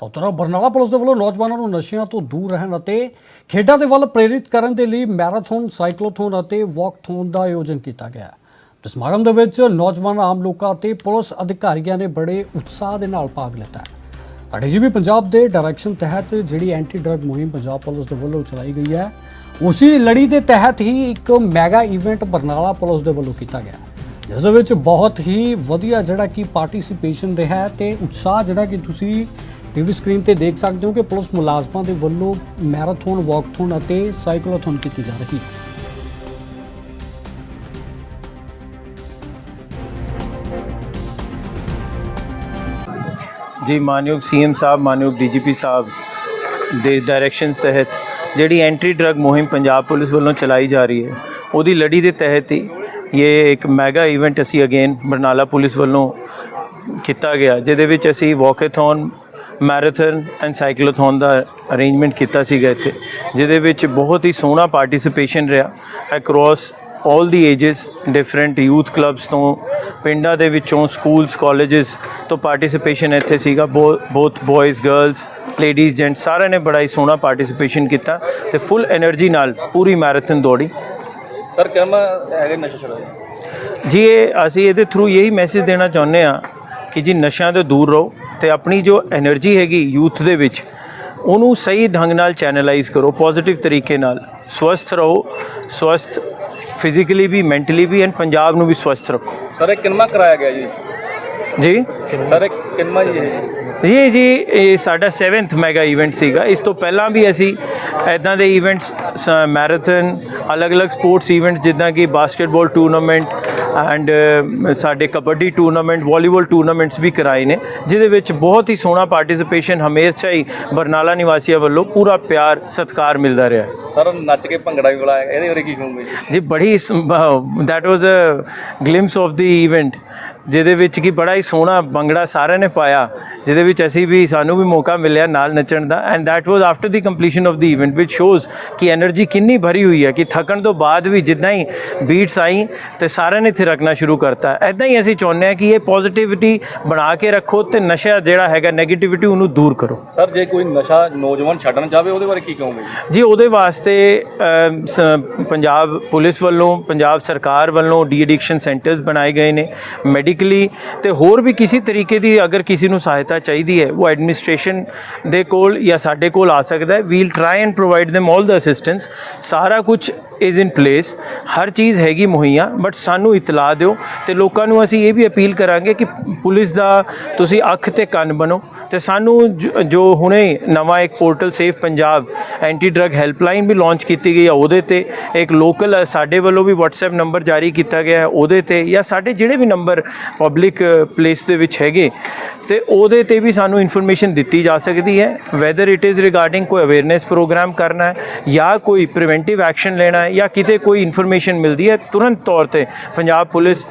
ਤਾਂ ਉਤਰਾ ਬਰਨਾਲਾ ਪੁਲਿਸ ਦੇ ਵੱਲੋਂ ਨੌਜਵਾਨਾਂ ਨੂੰ ਨਸ਼ਿਆਂ ਤੋਂ ਦੂਰ ਰਹਿਣ ਅਤੇ ਖੇਡਾਂ ਦੇ ਵੱਲ ਪ੍ਰੇਰਿਤ ਕਰਨ ਦੇ ਲਈ ਮੈਰਾਥਨ, ਸਾਈਕਲੋਥੋਨ ਅਤੇ ਵਾਕਥੋਨ ਦਾ ਆਯੋਜਨ ਕੀਤਾ ਗਿਆ ਤੇ ਸਮਾਗਮ ਦੇ ਵਿੱਚ ਨੌਜਵਾਨ ਆਮ ਲੋਕਾਂ ਅਤੇ ਪੁਲਿਸ ਅਧਿਕਾਰੀਆਂ ਨੇ ਬੜੇ ਉਤਸ਼ਾਹ ਦੇ ਨਾਲ ਭਾਗ ਲਿੱਤਾ ਹੈ। ਡੀਜੀਪੀ ਪੰਜਾਬ ਦੇ ਡਾਇਰੈਕਸ਼ਨ ਤਹਿਤ ਜਿਹੜੀ ਐਂਟੀ ਡਰੱਗ ਮੁਹਿੰਮ ਪੰਜਾਬ ਪੁਲਿਸ ਦੇ ਵੱਲੋਂ ਚਲਾਈ ਗਈ ਹੈ, ਉਸੇ ਲੜੀ ਦੇ ਤਹਿਤ ਹੀ ਇੱਕ ਮੈਗਾ ਇਵੈਂਟ ਬਰਨਾਲਾ ਪੁਲਿਸ ਦੇ ਵੱਲੋਂ ਕੀਤਾ ਗਿਆ ਜਿਸ ਦੇ ਵਿੱਚ ਬਹੁਤ ਹੀ ਵਧੀਆ ਜਿਹੜਾ ਕਿ ਪਾਰਟਿਸਿਪੇਸ਼ਨ ਰਿਹਾ ਹੈ ਤੇ ਉਤਸ਼ਾਹ ਜਿਹੜਾ ਕਿ ਤੁਸੀਂ ਟੀਵੀ ਸਕਰੀਨ ਤੇ ਦੇਖ ਸਕਦੇ ਹੋ ਕਿ ਪੁਲਿਸ ਮੁਲਾਜ਼ਮਾਂ ਦੇ ਵੱਲੋਂ ਮੈਰਾਥਨ, ਵਾਕਥਨ ਅਤੇ ਸਾਈਕਲੋਥਨ ਕੀਤੀ ਜਾ ਰਹੀ। ਹੈ ਜੀ, ਮਾਨਯੋਗ ਸੀਐਮ ਸਾਹਿਬ, ਮਾਨਯੋਗ ਡੀਜੀਪੀ ਸਾਹਿਬ ਦੇ ਡਾਇਰੈਕਸ਼ਨਸ ਤਹਿਤ ਜਿਹੜੀ ਐਂਟਰੀ ਡਰੱਗ ਮੁਹਿੰਮ ਪੰਜਾਬ ਪੁਲਿਸ ਵੱਲੋਂ ਚਲਾਈ ਜਾ ਰਹੀ ਹੈ, ਉਹਦੀ ਲੜੀ ਦੇ ਤਹਿਤ ਹੀ ਇਹ ਇੱਕ ਮੈਗਾ ਇਵੈਂਟ ਅਸੀਂ ਅਗੇਨ ਬਰਨਾਲਾ ਪੁਲਿਸ ਵੱਲੋਂ ਕੀਤਾ ਗਿਆ, ਜਿਹਦੇ ਵਿੱਚ ਅਸੀਂ ਵਾਕੇਥਨ ਮੈਰਾਥਨ ਐਂਡ ਸਾਈਕਲੋਥੋਨ ਦਾ ਅਰੇਂਜਮੈਂਟ ਕੀਤਾ ਸੀਗਾ ਇੱਥੇ ਜਿਹਦੇ ਵਿੱਚ ਬਹੁਤ ਹੀ ਸੋਹਣਾ ਪਾਰਟਿਸਿਪੇਸ਼ਨ ਰਿਹਾ across all the ages different youth clubs ਤੋਂ ਪਿੰਡਾਂ ਦੇ ਵਿੱਚੋਂ ਸਕੂਲਸ ਕਾਲਜਸ ਤੋਂ ਪਾਰਟਿਸਿਪੇਸ਼ਨ ਇੱਥੇ ਸੀਗਾ ਬੋਥ ਬॉयਜ਼ ਗਰਲਸ ਲੇਡੀਜ਼ ਜੈਂਟ ਸਾਰਿਆਂ ਨੇ ਬੜਾ ਹੀ ਸੋਹਣਾ ਪਾਰਟਿਸਿਪੇਸ਼ਨ ਕੀਤਾ ਤੇ ਫੁੱਲ એનર્ਜੀ ਨਾਲ ਪੂਰੀ ਮੈਰਾਥਨ ਦੌੜੀ। ਸਰ ਕਿਰਮਾ ਹੈਗੇ ਨਸ਼ਾ ਛੜਾਓ ਜੀ ਇਹ ਅਸੀਂ ਇਹਦੇ ਥਰੂ ਇਹੀ ਮੈਸੇਜ ਦੇਣਾ ਚਾਹੁੰਦੇ ਆ ਕਿ ਜੀ ਨਸ਼ਿਆਂ ਤੋਂ ਦੂਰ ਰਹੋ ਤੇ ਆਪਣੀ ਜੋ એનર્ਜੀ ਹੈਗੀ ਯੂਥ ਦੇ ਵਿੱਚ ਉਹਨੂੰ ਸਹੀ ਢੰਗ ਨਾਲ ਚੈਨਲਾਈਜ਼ ਕਰੋ ਪੋਜ਼ਿਟਿਵ ਤਰੀਕੇ ਨਾਲ। ਸਵਸਥ ਰਹੋ ਸਵਸਥ ਫਿਜ਼ੀਕਲੀ ਵੀ ਮੈਂਟਲੀ ਵੀ ਐਂਡ ਪੰਜਾਬ ਨੂੰ ਵੀ ਸਵਸਥ ਰੱਖੋ। ਸਰ ਇਹ ਕਿੰਨਾ ਕਰਾਇਆ ਗਿਆ ਜੀ? ਜੀ? ਸਰ ਕਿੰਨਾ ਜੀ? ਜੀ ਜੀ ਇਹ ਸਾਡਾ 7th ਮੈਗਾ ਇਵੈਂਟ ਸੀਗਾ। ਇਸ ਤੋਂ ਪਹਿਲਾਂ ਵੀ ਅਸੀਂ ਐਦਾਂ ਦੇ ਇਵੈਂਟਸ ਮੈਰਾਥਨ ਅਲੱਗ-ਅਲੱਗ ਸਪੋਰਟਸ ਇਵੈਂਟਸ ਜਿੱਦਾਂ ਕਿ ਬਾਸਕਟਬਾਲ ਟੂਰਨਾਮੈਂਟ ਐਂਡ ਸਾਡੇ ਕਬੱਡੀ ਟੂਰਨਾਮੈਂਟ ਵਾਲੀਬਾਲ ਟੂਰਨਾਮੈਂਟਸ ਵੀ ਕਰਾਏ ਨੇ ਜਿਹਦੇ ਵਿੱਚ ਬਹੁਤ ਹੀ ਸੋਹਣਾ ਪਾਰਟਿਸਿਪੇਸ਼ਨ ਹਮੇਸ਼ਾ ਹੀ ਬਰਨਾਲਾ ਨਿਵਾਸੀਆਂ ਵੱਲੋਂ ਪੂਰਾ ਪਿਆਰ ਸਤਿਕਾਰ ਮਿਲਦਾ ਰਿਹਾ ਸਰ ਨੱਚ ਕੇ ਭੰਗੜਾ ਵੀ ਬੁਲਾਇਆ ਇਹਦੇ ਬਾਰੇ ਕੀ ਕਹੋਗੇ? ਜੀ ਜੀ ਬੜੀ that was a glimpse of the event ਜਿਹਦੇ ਵਿੱਚ ਕੀ ਬੜਾ ਹੀ ਸੋਹਣਾ ਬੰਗੜਾ ਸਾਰਿਆਂ ਨੇ ਪਾਇਆ ਜਿਹਦੇ ਵਿੱਚ ਅਸੀਂ ਵੀ ਸਾਨੂੰ ਵੀ ਮੌਕਾ ਮਿਲਿਆ ਨਾਲ ਨੱਚਣ ਦਾ। And that was after the completion of the event which shows ਕਿ એનર્ਜੀ ਕਿੰਨੀ ਭਰੀ ਹੋਈ ਹੈ ਕਿ ਥੱਕਣ ਤੋਂ ਬਾਅਦ ਵੀ ਜਿੱਦਾਂ ਹੀ ਬੀਟਸ ਆਈ ਤੇ ਸਾਰਿਆਂ ਨੇ ਥਿਰਕਣਾ ਸ਼ੁਰੂ ਕਰਤਾ। ਐਦਾਂ ਹੀ ਅਸੀਂ ਚਾਹੁੰਦੇ ਹਾਂ ਕਿ ਇਹ ਪੋਜ਼ਿਟਿਵਿਟੀ ਬਣਾ ਕੇ ਰੱਖੋ ਤੇ ਨਸ਼ਾ ਜਿਹੜਾ ਹੈਗਾ 네ਗੇਟਿਵਿਟੀ ਉਹਨੂੰ ਦੂਰ ਕਰੋ। ਸਰ ਜੇ ਕੋਈ ਨਸ਼ਾ ਨੌਜਵਾਨ ਛੱਡਣ ਚਾਹਵੇ ਉਹਦੇ ਬਾਰੇ ਕੀ ਕਹੋਗੇ ਜੀ? ਉਹਦੇ ਵਾਸਤੇ ਪੰਜਾਬ ਪੁਲਿਸ ਵੱਲੋਂ ਪੰਜਾਬ ਸਰਕਾਰ ਵੱਲੋਂ ਡੀ ਐਡਿਕਸ਼ਨ ਸੈਂਟਰਸ ਬਣਾਏ ਗਏ ਨੇ। ਮੈਡੀ ਮੈਡੀਕਲੀ ਤੇ ਹੋਰ ਵੀ ਕਿਸੇ ਤਰੀਕੇ ਦੀ ਅਗਰ ਕਿਸੇ ਨੂੰ ਸਹਾਇਤਾ ਚਾਹੀਦੀ ਹੈ, ਉਹ ਐਡਮਿਨਿਸਟ੍ਰੇਸ਼ਨ ਦੇ ਕੋਲ ਜਾਂ ਸਾਡੇ ਕੋਲ ਆ ਸਕਦਾ ਹੈ। We'll try and provide them all the assistance ਸਾਰਾ ਕੁਝ ਇਜ਼ ਇਨ ਪਲੇਸ ਹਰ ਚੀਜ਼ ਹੈਗੀ ਮੁਹੱਈਆ ਬਟ ਸਾਨੂੰ ਇਤਲਾਹ ਦਿਓ ਤੇ ਲੋਕਾਂ ਨੂੰ ਅਸੀਂ ਇਹ ਵੀ ਅਪੀਲ ਕਰਾਂਗੇ ਕਿ ਪੁਲਿਸ ਦਾ ਤੁਸੀਂ ਅੱਖ ਤੇ ਕੰਨ ਬਣੋ ਤੇ ਸਾਨੂੰ ਜ- ਜੋ ਹੁਣੇ ਨਵਾਂ ਇੱਕ portal safe Punjab anti drug helpline ਵੀ ਲਾਂਚ ਕੀਤੀ ਗਈ ਹੈ ਉਹਦੇ ਤੇ ਇੱਕ ਲੋਕਲ ਸਾਡੇ ਵੱਲੋਂ ਵੀ WhatsApp ਨੰਬਰ ਜਾਰੀ ਕੀਤਾ ਗਿਆ ਹੈ, ਉਹਦੇ ਤੇ ਜਾਂ ਸਾਡੇ ਜਿਹੜੇ ਵੀ ਨੰਬਰ ਪਬਲਿਕ ਪਲੇਸ ਦੇ ਵਿੱਚ ਹੈਗੇ। ਤੇ ਉਹਦੇ ਤੇ ਵੀ ਸਾਨੂੰ ਇਨਫੋਰਮੇਸ਼ਨ ਦਿੱਤੀ ਜਾ ਸਕਦੀ ਹੈ ਵੈਦਰ ਇਟ ਇਜ਼ ਰਿਗਾਰਡਿੰਗ ਕੋਈ ਅਵੇਅਰਨੈਸ ਪ੍ਰੋਗਰਾਮ ਕਰਨਾ ਹੈ, ਜਾਂ ਕੋਈ ਪ੍ਰੀਵੈਂਟਿਵ ਐਕਸ਼ਨ ਲੈਣਾ ਹੈ, ਜਾਂ ਕਿਤੇ ਕੋਈ ਇਨਫੋਰਮੇਸ਼ਨ ਮਿਲਦੀ ਹੈ, ਤੁਰੰਤ ਤੌਰ ਤੇ ਪੰਜਾਬ ਪੁਲਿਸ